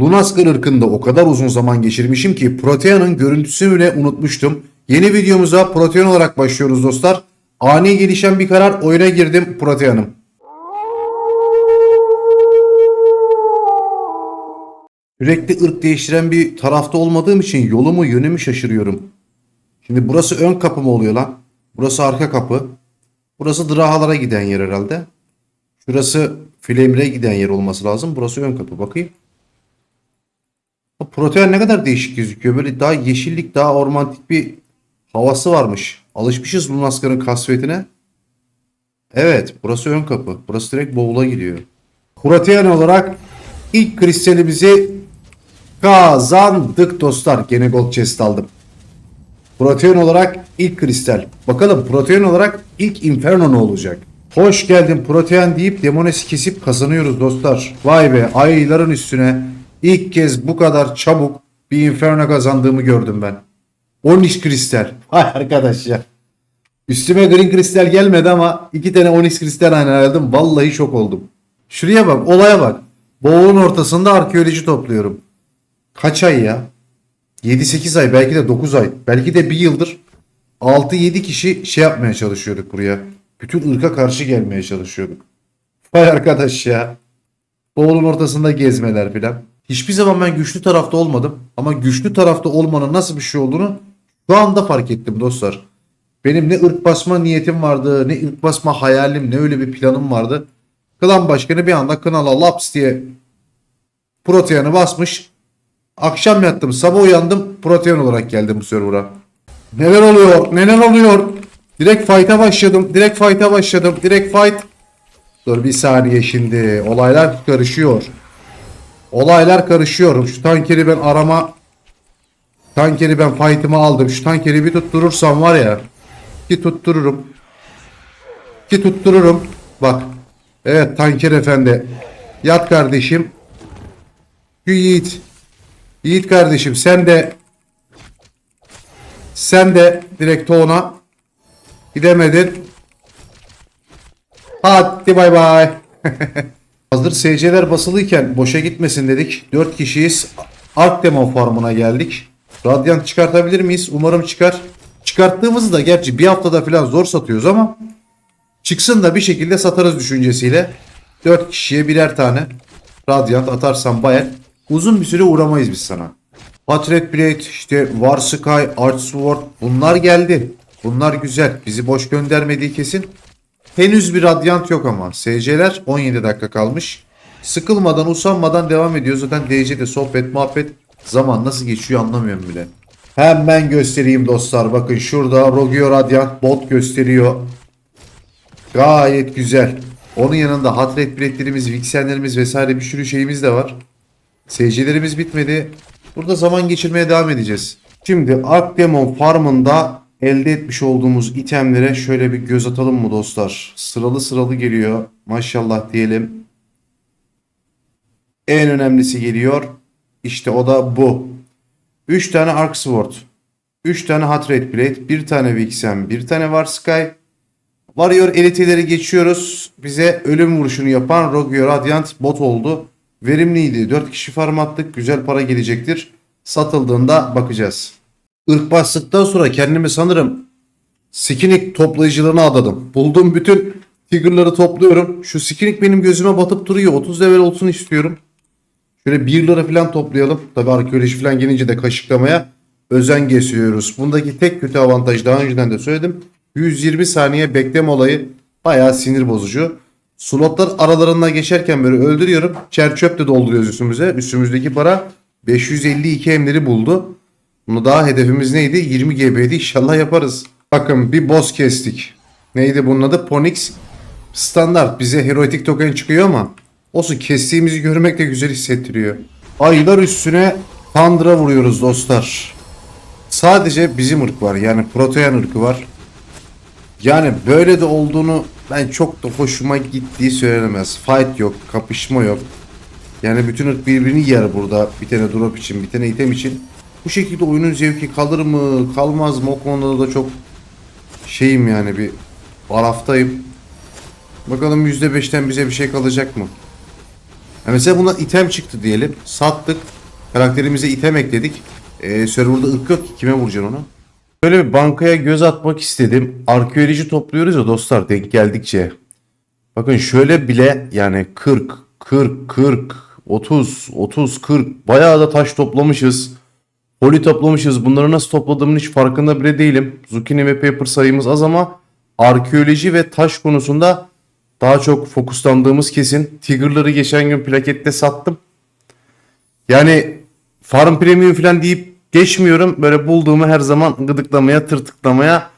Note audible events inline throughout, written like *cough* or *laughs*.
Lunaskar ırkında o kadar uzun zaman geçirmişim ki Protean'ın görüntüsünü bile unutmuştum. Yeni videomuza Protean olarak başlıyoruz dostlar. Ani gelişen bir karar oyuna girdim Protean'ım. Sürekli ırk değiştiren bir tarafta olmadığım için yolumu yönümü şaşırıyorum. Şimdi burası ön kapı mı oluyor lan? Burası arka kapı. Burası Drahalara giden yer herhalde. Şurası Flamer'e giden yer olması lazım. Burası ön kapı. Bakayım. Protean ne kadar değişik gözüküyor. Böyle daha yeşillik, daha ormantik bir havası varmış. Alışmışız Lunaskar'ın kasvetine. Evet, burası ön kapı. Burası direkt bowl'a gidiyor. Protean olarak ilk kristalimizi kazandık dostlar. Gene gold chest aldım. Protein olarak ilk kristal. Bakalım protein olarak ilk inferno ne olacak? Hoş geldin protein deyip demonesi kesip kazanıyoruz dostlar. Vay be ayların üstüne ilk kez bu kadar çabuk bir inferno kazandığımı gördüm ben. 13 kristal. *laughs* Vay arkadaş ya. Üstüme green kristal gelmedi ama iki tane onyx kristal aynı aldım. Vallahi şok oldum. Şuraya bak olaya bak. Boğulun ortasında arkeoloji topluyorum. Kaç ay ya? 7-8 ay belki de 9 ay belki de bir yıldır 6-7 kişi şey yapmaya çalışıyorduk buraya. Bütün ırka karşı gelmeye çalışıyorduk. Vay arkadaş ya. Boğulun ortasında gezmeler filan. Hiçbir zaman ben güçlü tarafta olmadım. Ama güçlü tarafta olmanın nasıl bir şey olduğunu şu anda fark ettim dostlar. Benim ne ırk basma niyetim vardı, ne ırk basma hayalim, ne öyle bir planım vardı. Klan başkanı bir anda kanala laps diye proteyanı basmış. Akşam yattım, sabah uyandım, protein olarak geldim bu server'a. Neler oluyor? Neler oluyor? Direkt fight'a başladım. Direkt fight'a başladım. Direkt fight. Dur bir saniye şimdi. Olaylar karışıyor. Olaylar karışıyor. Şu tankeri ben arama tankeri ben fight'ımı aldım. Şu tankeri bir tutturursam var ya ki tuttururum. Ki tuttururum. Bak. Evet tanker efendi. Yat kardeşim. Yiğit. Yiğit kardeşim sen de sen de direkt ona gidemedin. Hadi bay bay. *laughs* Hazır SC'ler basılıyken boşa gitmesin dedik. 4 kişiyiz. Ark Demon farmına geldik. Radyant çıkartabilir miyiz? Umarım çıkar. Çıkarttığımızı da gerçi bir haftada falan zor satıyoruz ama çıksın da bir şekilde satarız düşüncesiyle. 4 kişiye birer tane Radyant atarsam bayağı uzun bir süre uğramayız biz sana. Patriot Blade, işte War Sky, Arch Sword bunlar geldi. Bunlar güzel. Bizi boş göndermediği kesin. Henüz bir radyant yok ama. SC'ler 17 dakika kalmış. Sıkılmadan, usanmadan devam ediyor. Zaten DC'de sohbet, muhabbet zaman nasıl geçiyor anlamıyorum bile. Hemen göstereyim dostlar. Bakın şurada Rogio Radiant bot gösteriyor. Gayet güzel. Onun yanında hat rate biletlerimiz, vixenlerimiz vesaire bir sürü şeyimiz de var. SC'lerimiz bitmedi. Burada zaman geçirmeye devam edeceğiz. Şimdi Ark Demon Farm'ında elde etmiş olduğumuz itemlere şöyle bir göz atalım mı dostlar? Sıralı sıralı geliyor. Maşallah diyelim. En önemlisi geliyor. İşte o da bu. 3 tane Arc Sword. 3 tane Hot Rate Blade. 1 tane Vixen. 1 tane War Sky. Warrior eliteleri geçiyoruz. Bize ölüm vuruşunu yapan Rogue Radiant bot oldu. Verimliydi. 4 kişi farm attık. Güzel para gelecektir. Satıldığında bakacağız. Irk bastıktan sonra kendimi sanırım Skinik toplayıcılığına adadım. Bulduğum bütün figürleri topluyorum. Şu Skinik benim gözüme batıp duruyor. 30 level olsun istiyorum. Şöyle 1 lira falan toplayalım. Tabi arkeoloji falan gelince de kaşıklamaya özen gösteriyoruz. Bundaki tek kötü avantaj daha önceden de söyledim. 120 saniye bekleme olayı bayağı sinir bozucu. Slotlar aralarından geçerken böyle öldürüyorum. Çer çöp de dolduruyoruz üstümüze. Üstümüzdeki para 552 emleri buldu. Bunu daha hedefimiz neydi? 20 GB'di. İnşallah yaparız. Bakın bir boss kestik. Neydi bunun adı? Ponix standart. Bize heroic token çıkıyor ama olsun kestiğimizi görmek de güzel hissettiriyor. Aylar üstüne Thunder'a vuruyoruz dostlar. Sadece bizim ırk var. Yani Protean ırkı var. Yani böyle de olduğunu ben çok da hoşuma gittiği söylenemez. Fight yok, kapışma yok. Yani bütün ırk birbirini yer burada. Bir tane drop için, bir tane item için. Bu şekilde oyunun zevki kalır mı, kalmaz mı o konuda da çok şeyim yani bir araftayım. Bakalım %5'ten bize bir şey kalacak mı? Ha mesela buna item çıktı diyelim. Sattık. Karakterimize item ekledik. Ee, serverda ırk yok ki. Kime vuracaksın onu? Böyle bir bankaya göz atmak istedim. Arkeoloji topluyoruz ya dostlar denk geldikçe. Bakın şöyle bile yani 40, 40, 40, 30, 30, 40 bayağı da taş toplamışız. Poli toplamışız. Bunları nasıl topladığımın hiç farkında bile değilim. Zucchini ve paper sayımız az ama arkeoloji ve taş konusunda daha çok fokuslandığımız kesin. Tigger'ları geçen gün plakette sattım. Yani farm premium falan deyip geçmiyorum. Böyle bulduğumu her zaman gıdıklamaya, tırtıklamaya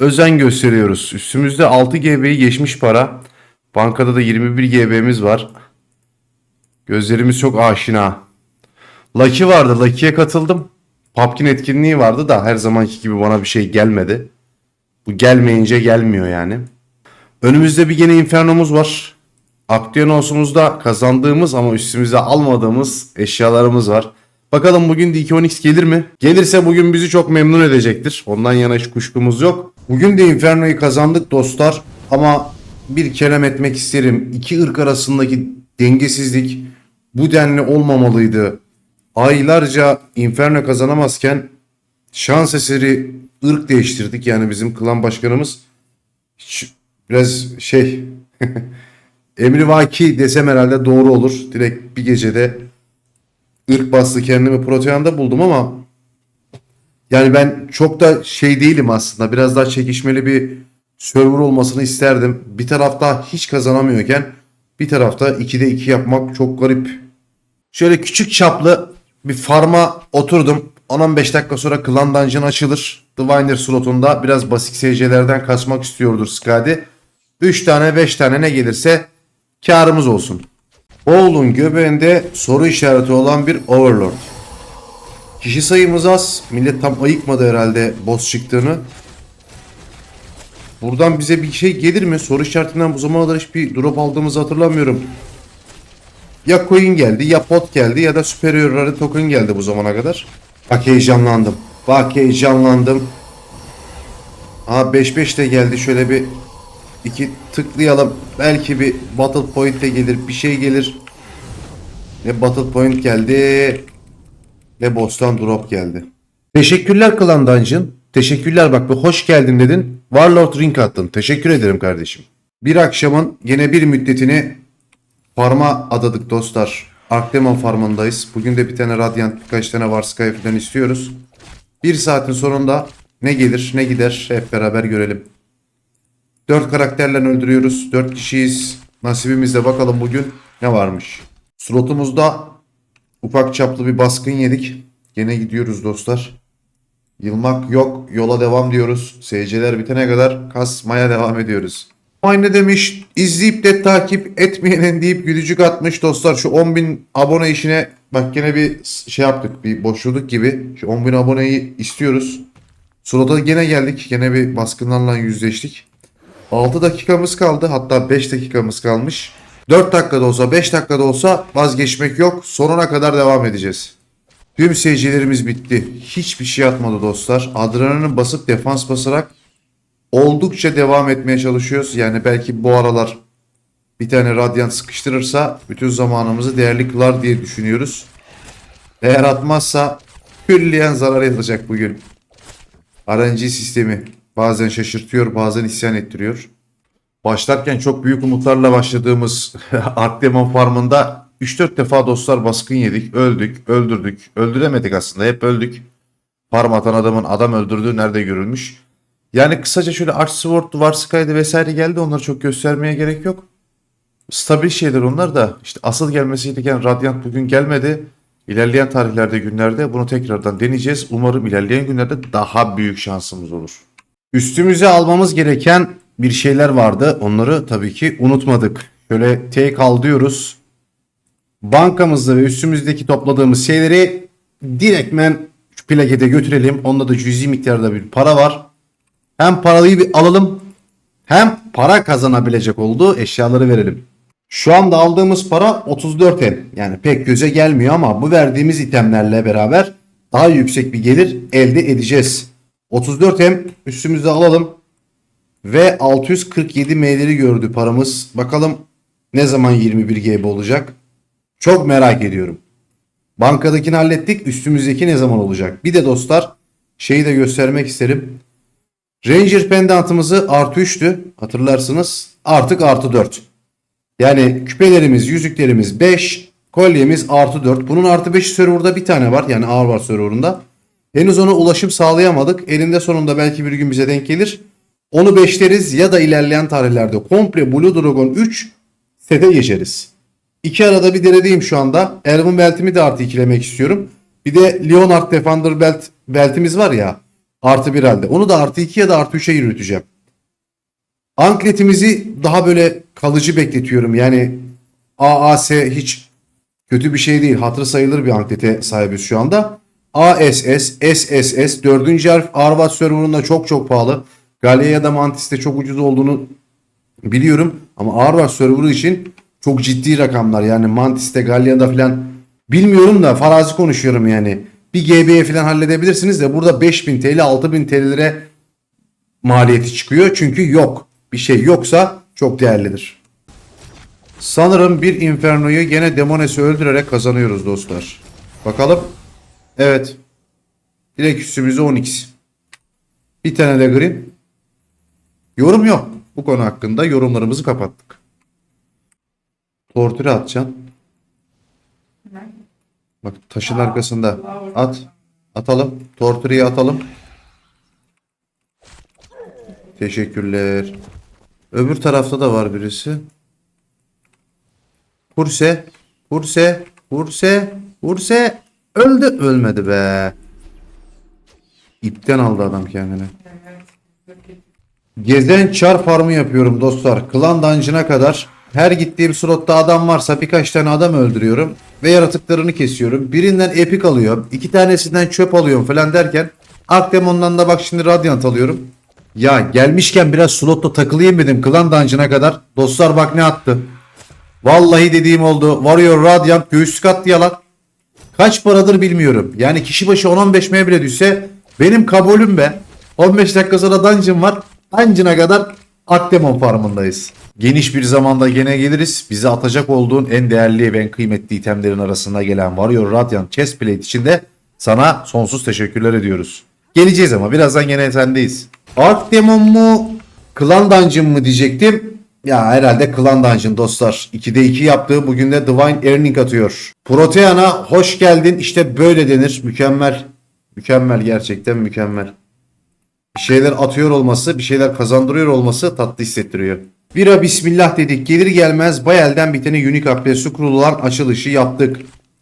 özen gösteriyoruz. Üstümüzde 6 GB'yi geçmiş para. Bankada da 21 GB'miz var. Gözlerimiz çok aşina. Lucky vardı. Lucky'ye katıldım. Pumpkin etkinliği vardı da her zamanki gibi bana bir şey gelmedi. Bu gelmeyince gelmiyor yani. Önümüzde bir gene Inferno'muz var. Aktionos'umuzda kazandığımız ama üstümüze almadığımız eşyalarımız var. Bakalım bugün de 210x gelir mi? Gelirse bugün bizi çok memnun edecektir. Ondan yana hiç kuşkumuz yok. Bugün de Inferno'yu kazandık dostlar. Ama bir kelam etmek isterim. İki ırk arasındaki dengesizlik bu denli olmamalıydı. Aylarca Inferno kazanamazken şans eseri ırk değiştirdik. Yani bizim klan başkanımız hiç- biraz şey *laughs* emrivaki desem herhalde doğru olur. Direkt bir gecede ırk bastı kendimi Protean'da buldum ama yani ben çok da şey değilim aslında. Biraz daha çekişmeli bir server olmasını isterdim. Bir tarafta hiç kazanamıyorken bir tarafta 2'de 2 yapmak çok garip. Şöyle küçük çaplı bir farma oturdum. 10-15 dakika sonra Clan Dungeon açılır. Diviner slotunda biraz basit SC'lerden kasmak istiyordur Skadi. 3 tane 5 tane ne gelirse karımız olsun. Oğlun göbeğinde soru işareti olan bir Overlord. Kişi sayımız az. Millet tam ayıkmadı herhalde boss çıktığını. Buradan bize bir şey gelir mi? Soru işaretinden bu zamana kadar hiçbir drop aldığımızı hatırlamıyorum. Ya coin geldi ya pot geldi ya da superior rare token geldi bu zamana kadar. Bak heyecanlandım. Bak heyecanlandım. Aa 5-5 de geldi. Şöyle bir iki tıklayalım. Belki bir battle point de gelir. Bir şey gelir. Ne battle point geldi. Ne boss'tan drop geldi. Teşekkürler Klan Dungeon. Teşekkürler bak bir hoş geldin dedin. Warlord Ring attın. Teşekkür ederim kardeşim. Bir akşamın yine bir müddetini farma adadık dostlar. Arkdemon farmındayız. Bugün de bir tane Radiant birkaç tane Varsky falan istiyoruz. Bir saatin sonunda ne gelir ne gider hep beraber görelim. Dört karakterle öldürüyoruz. Dört kişiyiz. Nasibimizde bakalım bugün ne varmış. Slotumuzda ufak çaplı bir baskın yedik. Gene gidiyoruz dostlar. Yılmak yok. Yola devam diyoruz. SC'ler bitene kadar kasmaya devam ediyoruz. Aynı demiş. izleyip de takip etmeyenin deyip gülücük atmış dostlar. Şu 10.000 abone işine bak gene bir şey yaptık. Bir boşluk gibi. Şu 10.000 aboneyi istiyoruz. Slota gene geldik. Gene bir baskınlarla yüzleştik. 6 dakikamız kaldı. Hatta 5 dakikamız kalmış. 4 dakikada olsa 5 dakikada olsa vazgeçmek yok. Sonuna kadar devam edeceğiz. Tüm seyircilerimiz bitti. Hiçbir şey atmadı dostlar. Adrenalin basıp defans basarak oldukça devam etmeye çalışıyoruz. Yani belki bu aralar bir tane radyant sıkıştırırsa bütün zamanımızı değerli kılar diye düşünüyoruz. Eğer atmazsa külliyen zarar edecek bugün. RNG sistemi bazen şaşırtıyor bazen isyan ettiriyor. Başlarken çok büyük umutlarla başladığımız *laughs* Arkdemon Farm'ında 3-4 defa dostlar baskın yedik, öldük, öldürdük. Öldüremedik aslında hep öldük. Farm atan adamın adam öldürdüğü nerede görülmüş? Yani kısaca şöyle Arch Sword, Varsky'de vesaire geldi onları çok göstermeye gerek yok. Stabil şeyler onlar da işte asıl gelmesi gereken Radiant bugün gelmedi. İlerleyen tarihlerde günlerde bunu tekrardan deneyeceğiz. Umarım ilerleyen günlerde daha büyük şansımız olur. Üstümüze almamız gereken bir şeyler vardı. Onları tabii ki unutmadık. Şöyle take al diyoruz. Bankamızda ve üstümüzdeki topladığımız şeyleri direktmen şu plakete götürelim. Onda da cüzi miktarda bir para var. Hem parayı bir alalım hem para kazanabilecek olduğu eşyaları verelim. Şu anda aldığımız para 34 M. Yani pek göze gelmiyor ama bu verdiğimiz itemlerle beraber daha yüksek bir gelir elde edeceğiz. 34 M üstümüze alalım. Ve 647 M'leri gördü paramız. Bakalım ne zaman 21 GB olacak. Çok merak ediyorum. Bankadakini hallettik. Üstümüzdeki ne zaman olacak? Bir de dostlar şeyi de göstermek isterim. Ranger pendantımızı artı 3'tü. Hatırlarsınız. Artık artı 4. Yani küpelerimiz, yüzüklerimiz 5. Kolyemiz artı 4. Bunun artı 5 serverda bir tane var. Yani ağır var serverında. Henüz ona ulaşım sağlayamadık. Elinde sonunda belki bir gün bize denk gelir. Onu beşleriz ya da ilerleyen tarihlerde komple Blue Dragon 3 sete geçeriz. İki arada bir denediğim şu anda. Elvin beltimi de artı ikilemek istiyorum. Bir de Leonard Defender belt, beltimiz var ya. Artı bir halde. Onu da artı 2 ya da artı 3'e yürüteceğim. Ankletimizi daha böyle kalıcı bekletiyorum. Yani AAS hiç kötü bir şey değil. Hatırı sayılır bir anklete sahibiz şu anda. ASS, SSS, dördüncü harf Arvat serverında çok çok pahalı. Galea ya da Mantis'te çok ucuz olduğunu biliyorum. Ama Arvat serverı için çok ciddi rakamlar. Yani Mantis'te, Galea'da falan bilmiyorum da farazi konuşuyorum yani. Bir GB'ye falan halledebilirsiniz de burada 5000 TL, 6000 TL'lere maliyeti çıkıyor. Çünkü yok. Bir şey yoksa çok değerlidir. Sanırım bir Inferno'yu gene Demones'i öldürerek kazanıyoruz dostlar. Bakalım. Evet. Direkt üstümüzde 10x. Bir tane de green. Yorum yok. Bu konu hakkında yorumlarımızı kapattık. Tortürü atacaksın. Bak taşın arkasında. At. Atalım. Tortürüyü atalım. Teşekkürler. Öbür tarafta da var birisi. Kurse. Kurse. Kurse. Kurse. Öldü. Ölmedi be. İpten aldı adam kendini. Gezen çar farmı yapıyorum dostlar. Klan dungeon'a kadar. Her gittiğim slotta adam varsa birkaç tane adam öldürüyorum. Ve yaratıklarını kesiyorum. Birinden epik alıyorum. iki tanesinden çöp alıyorum falan derken. Akdemon'dan da bak şimdi Radiant alıyorum. Ya gelmişken biraz slotta takılayım dedim klan dungeon'a kadar. Dostlar bak ne attı. Vallahi dediğim oldu. Warrior Radiant göğüslük attı yalan. Kaç paradır bilmiyorum. Yani kişi başı 10-15 M bile düşse benim kabulüm be. 15 dakika sonra dungeon var. Dungeon'a kadar Akdemon farmındayız. Geniş bir zamanda gene geliriz. Bize atacak olduğun en değerli ve en kıymetli itemlerin arasında gelen Warrior Radiant Chestplate için de sana sonsuz teşekkürler ediyoruz. Geleceğiz ama birazdan gene sendeyiz. Akdemon mu? Clan Dungeon mu diyecektim. Ya herhalde Clan Dungeon dostlar. 2'de 2 yaptı. Bugün de Divine Earning atıyor. Protean'a hoş geldin. İşte böyle denir. Mükemmel. Mükemmel gerçekten mükemmel. Bir şeyler atıyor olması, bir şeyler kazandırıyor olması tatlı hissettiriyor. Bira bismillah dedik. Gelir gelmez Bayel'den bir tane Unique Abdesti kurulan açılışı yaptık.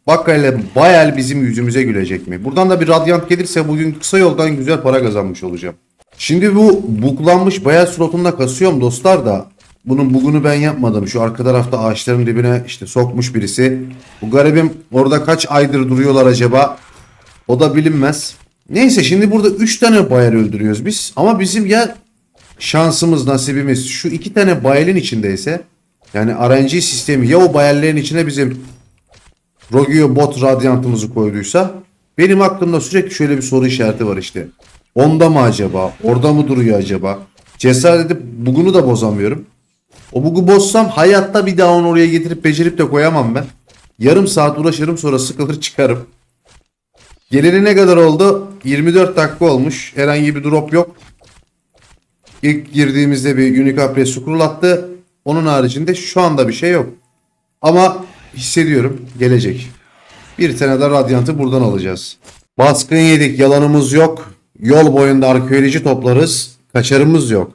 Bakalım Bayel bizim yüzümüze gülecek mi? Buradan da bir radyant gelirse bugün kısa yoldan güzel para kazanmış olacağım. Şimdi bu buklanmış Bayel slotunda kasıyorum dostlar da. Bunun bugunu ben yapmadım. Şu arka tarafta ağaçların dibine işte sokmuş birisi. Bu garibim orada kaç aydır duruyorlar acaba? O da bilinmez. Neyse şimdi burada 3 tane bayer öldürüyoruz biz. Ama bizim ya şansımız nasibimiz şu iki tane bayelin içindeyse yani RNG sistemi ya o bayerlerin içine bizim Rogio bot radyantımızı koyduysa benim aklımda sürekli şöyle bir soru işareti var işte. Onda mı acaba? Orada mı duruyor acaba? Cesaret edip bugunu da bozamıyorum. O bugu bozsam hayatta bir daha onu oraya getirip becerip de koyamam ben. Yarım saat uğraşırım sonra sıkılır çıkarım. Geleli ne kadar oldu? 24 dakika olmuş. Herhangi bir drop yok. İlk girdiğimizde bir Press scroll attı. Onun haricinde şu anda bir şey yok. Ama hissediyorum gelecek. Bir tane de Radiant'ı buradan alacağız. Baskın yedik yalanımız yok. Yol boyunda arkeoloji toplarız. Kaçarımız yok.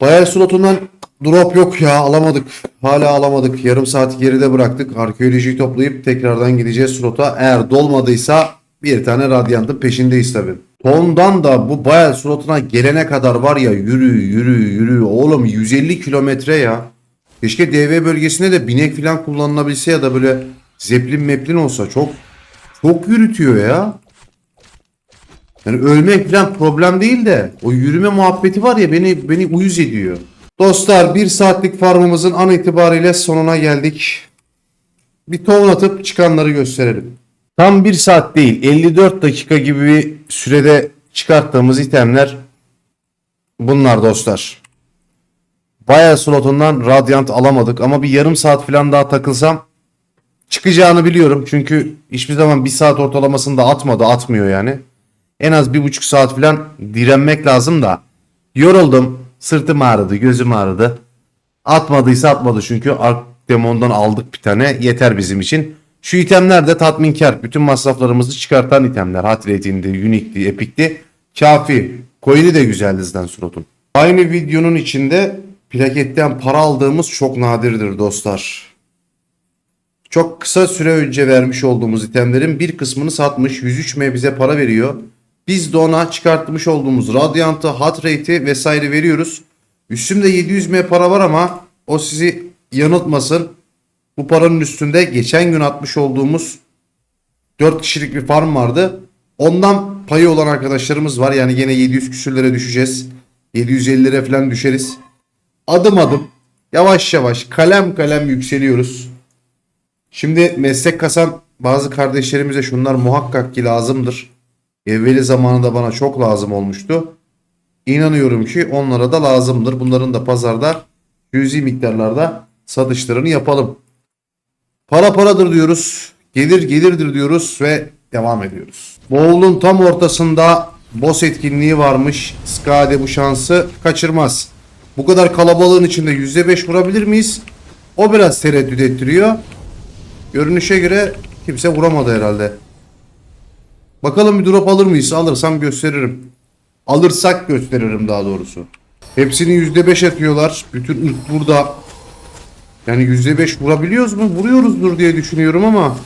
Bayel slotundan drop yok ya alamadık. Hala alamadık. Yarım saat geride bıraktık. Arkeolojiyi toplayıp tekrardan gideceğiz slota. Eğer dolmadıysa bir tane radyantın peşindeyiz tabi. Tondan da bu Bayel slotuna gelene kadar var ya yürü yürü yürü oğlum 150 kilometre ya. Keşke DV bölgesinde de binek falan kullanılabilse ya da böyle zeplin meplin olsa çok çok yürütüyor ya. Yani ölmek falan problem değil de o yürüme muhabbeti var ya beni beni uyuz ediyor. Dostlar bir saatlik farmımızın an itibariyle sonuna geldik. Bir ton atıp çıkanları gösterelim. Tam bir saat değil 54 dakika gibi bir sürede çıkarttığımız itemler bunlar dostlar. Bayağı slotundan Radiant alamadık ama bir yarım saat falan daha takılsam çıkacağını biliyorum. Çünkü hiçbir zaman bir saat ortalamasında atmadı atmıyor yani. En az bir buçuk saat falan direnmek lazım da. Yoruldum. Sırtım ağrıdı, gözüm ağrıdı. Atmadıysa atmadı çünkü Ark Demon'dan aldık bir tane. Yeter bizim için. Şu itemler de tatminkar. Bütün masraflarımızı çıkartan itemler. Heart rating'di, unique'di, epic'ti. Kafi. Coin'i de güzeldi zaten Surot'un. Aynı videonun içinde plaketten para aldığımız çok nadirdir dostlar. Çok kısa süre önce vermiş olduğumuz itemlerin bir kısmını satmış 103M bize para veriyor. Biz de ona çıkartmış olduğumuz Radiant'ı, Hot Rate'i vesaire veriyoruz. Üstümde 700M para var ama o sizi yanıltmasın. Bu paranın üstünde geçen gün atmış olduğumuz 4 kişilik bir farm vardı. Ondan payı olan arkadaşlarımız var. Yani gene 700 küsürlere düşeceğiz. 750'lere falan düşeriz. Adım adım yavaş yavaş kalem kalem yükseliyoruz. Şimdi meslek kasan bazı kardeşlerimize şunlar muhakkak ki lazımdır. Evveli zamanında bana çok lazım olmuştu. İnanıyorum ki onlara da lazımdır. Bunların da pazarda cüzi miktarlarda satışlarını yapalım. Para paradır diyoruz. Gelir gelirdir diyoruz ve devam ediyoruz. Boğul'un tam ortasında boss etkinliği varmış. Skade bu şansı kaçırmaz. Bu kadar kalabalığın içinde %5 vurabilir miyiz? O biraz tereddüt ettiriyor. Görünüşe göre kimse vuramadı herhalde. Bakalım bir drop alır mıyız? Alırsam gösteririm. Alırsak gösteririm daha doğrusu. Hepsini %5 atıyorlar. Bütün ırk burada. Yani %5 vurabiliyoruz mu? Vuruyoruzdur diye düşünüyorum ama.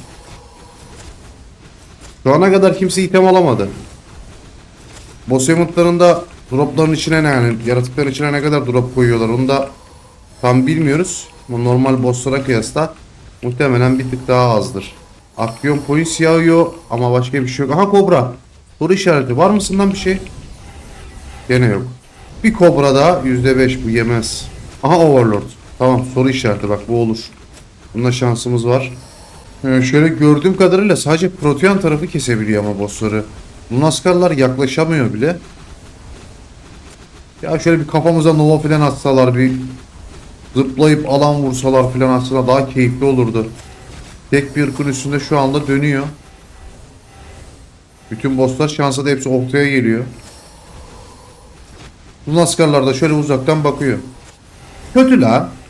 Şu ana kadar kimse item alamadı. Boss eventlarında dropların içine ne yani yaratıkların içine ne kadar drop koyuyorlar onu da tam bilmiyoruz. Bu normal bosslara kıyasla muhtemelen bir tık daha azdır. Aksiyon polis yağıyor ama başka bir şey yok. Aha kobra. Soru işareti var mısın lan bir şey? Gene yok. Bir kobra daha %5 bu yemez. Aha overlord. Tamam soru işareti bak bu olur. Bunda şansımız var. Ee, şöyle gördüğüm kadarıyla sadece protean tarafı kesebiliyor ama bossları. Lunaskarlar yaklaşamıyor bile. Ya şöyle bir kafamıza nova falan atsalar bir zıplayıp alan vursalar falan aslında daha keyifli olurdu. Tek bir ırkın üstünde şu anda dönüyor. Bütün bosslar şansa da hepsi ortaya geliyor. Lunaskarlar da şöyle uzaktan bakıyor. Kötü la.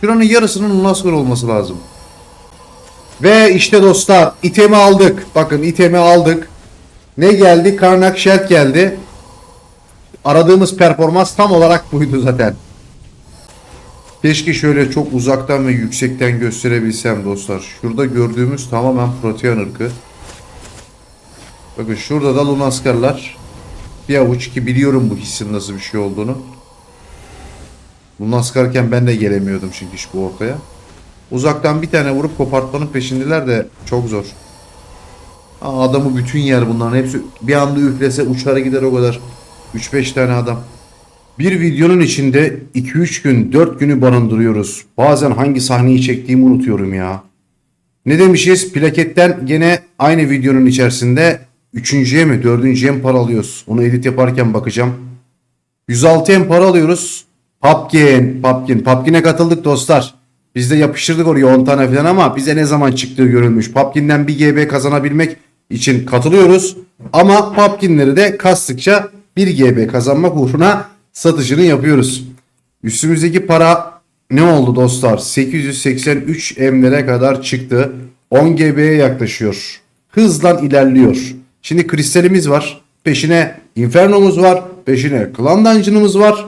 Şuranın yarısının Lunaskar olması lazım. Ve işte dostlar itemi aldık. Bakın itemi aldık. Ne geldi? Karnak Shell geldi. Aradığımız performans tam olarak buydu zaten. Keşke şöyle çok uzaktan ve yüksekten gösterebilsem dostlar. Şurada gördüğümüz tamamen protean ırkı. Bakın şurada da Lunaskarlar. Bir avuç ki biliyorum bu hissin nasıl bir şey olduğunu. Lunaskarken ben de gelemiyordum çünkü iş bu ortaya. Uzaktan bir tane vurup kopartmanın peşindeler de çok zor. Aa, adamı bütün yer bunların hepsi bir anda üflese uçara gider o kadar. 3-5 tane adam. Bir videonun içinde 2-3 gün 4 günü barındırıyoruz. Bazen hangi sahneyi çektiğimi unutuyorum ya. Ne demişiz? Plaketten gene aynı videonun içerisinde 3.ye mi 4.ye mi para alıyoruz? Onu edit yaparken bakacağım. 106 em para alıyoruz. Popkin, Popkin. Popkin'e katıldık dostlar. Biz de yapıştırdık oraya 10 tane falan ama bize ne zaman çıktığı görülmüş. Popkin'den bir GB kazanabilmek için katılıyoruz. Ama Popkin'leri de kastıkça 1 GB kazanmak uğruna satışını yapıyoruz. Üstümüzdeki para ne oldu dostlar? 883 M'lere kadar çıktı. 10 GB'ye yaklaşıyor. Hızla ilerliyor. Şimdi kristalimiz var. Peşine Inferno'muz var. Peşine Clan Dungeon'ımız var.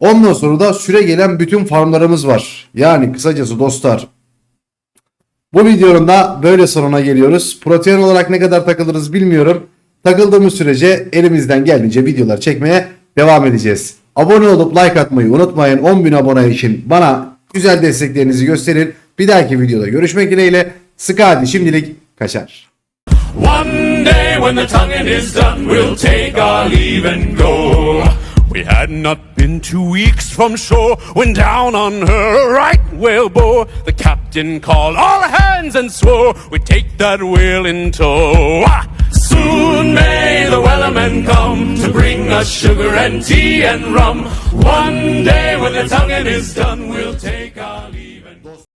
Ondan sonra da süre gelen bütün farmlarımız var. Yani kısacası dostlar. Bu videonun da böyle sonuna geliyoruz. Protein olarak ne kadar takılırız bilmiyorum. Takıldığımız sürece elimizden geldiğince videolar çekmeye devam edeceğiz. Abone olup like atmayı unutmayın. 10.000 abone için bana güzel desteklerinizi gösterin. Bir dahaki videoda görüşmek dileğiyle. Sıkı şimdilik kaçar. One day when the is done, we'll take our leave and go. We had not been two weeks from shore when down on her right whale bore. The captain called all hands and swore we'd take that whale in tow. Ah! Soon may the wellermen come to bring us sugar and tea and rum. One day when the tonguing is done, we'll take our leave.